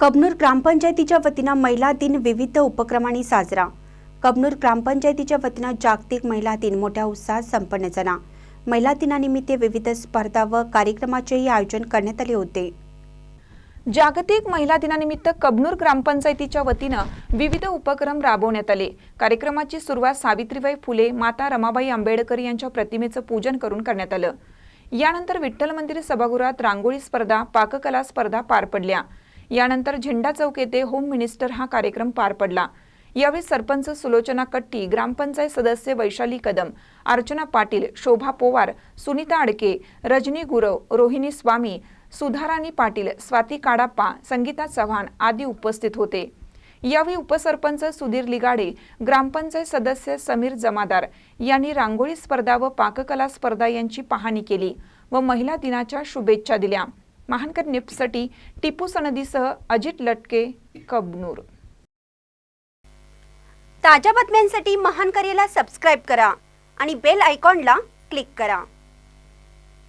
कबनूर ग्रामपंचायतीच्या वतीनं महिला दिन विविध उपक्रमांनी साजरा. कबनूर ग्रामपंचायतीच्या वतीनं जागतिक महिला दिन मोठ्या उत्साहात संपन्न झाला. महिला दिनानिमित्त विविध स्पर्धा व कार्यक्रमाचेही आयोजन करण्यात आले होते. जागतिक महिला दिनानिमित्त कबनूर ग्रामपंचायतीच्या वतीनं विविध उपक्रम राबवण्यात आले. कार्यक्रमाची सुरुवात सावित्रीबाई फुले माता रमाबाई आंबेडकर यांच्या प्रतिमेचं पूजन करून करण्यात आलं. यानंतर विठ्ठल मंदिर सभागृहात रांगोळी स्पर्धा पाककला स्पर्धा पार पडल्या. यानंतर झेंडा चौक येथे होम मिनिस्टर हा कार्यक्रम पार पडला. यावेळी सरपंच सुलोचना कट्टी ग्रामपंचायत सदस्य वैशाली कदम अर्चना पाटील शोभा पोवार सुनीता अडके रजनी गुरव रोहिणी स्वामी सुधाराणी पाटील स्वाती काडाप्पा संगीता चव्हाण आदी उपस्थित होते. यावेळी उपसरपंच सुधीर लिगाडे ग्रामपंचायत सदस्य समीर जमादार यांनी रांगोळी स्पर्धा व पाककला स्पर्धा यांची पाहणी केली व महिला दिनाच्या शुभेच्छा दिल्या. महानकर निप्ससाठी टिपू सनदीसह अजित लटके कबनूर. ताज्या बातम्यांसाठी महान करेला सबस्क्राईब करा आणि बेल आयकॉनला क्लिक करा.